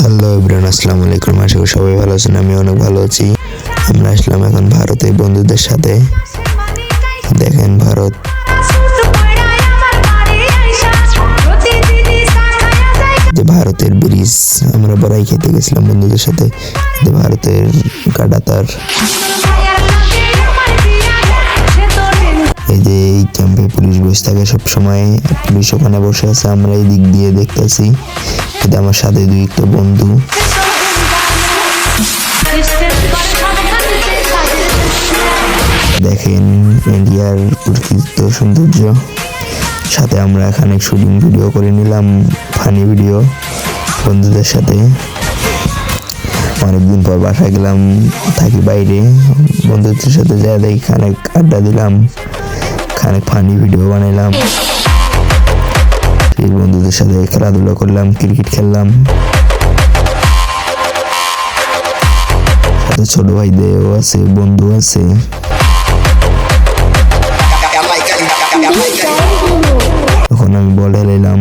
Hello Ibran আসসালামু আলাইকুম। আশা করি সবাই ভালো আছেন আমি অনেক ভালো আছি। আমরা আসলাম এখন ভারতে বন্ধুদের সাথে। দেখেন ভারত। যে ভারতের ব্রিজ, আমরা বড়াই খেতে গেছিলাম বন্ধুদের সাথে। ভারতের কাটাতার। এই ক্যাম্পে পুলিশ বসে থাকে সব সময় পুলিশ ওখানে বসে আছে, আমরা এই দিক দিয়ে দেখতেছি। এটা আমার সাথে দুই একটা বন্ধু। দেখেন ইন্ডিয়ার প্রকৃত সৌন্দর্য। সাথে আমরা এখানে শুটিং ভিডিও করে নিলাম, ফানি ভিডিও বন্ধুদের সাথে। অনেকদিন পর বাসায় গেলাম, থাকি বাইরে। বন্ধুদের সাথে যা দেখি আড্ডা দিলাম। খানিক ফানি ভিডিও বানাইলাম। বন্ধুদের সাথে খেলাধুলা করলাম ক্রিকেট খেললাম। ছোট ভাইদেরও আছে, বন্ধু আছে। তখন আমি বল হেলাইলাম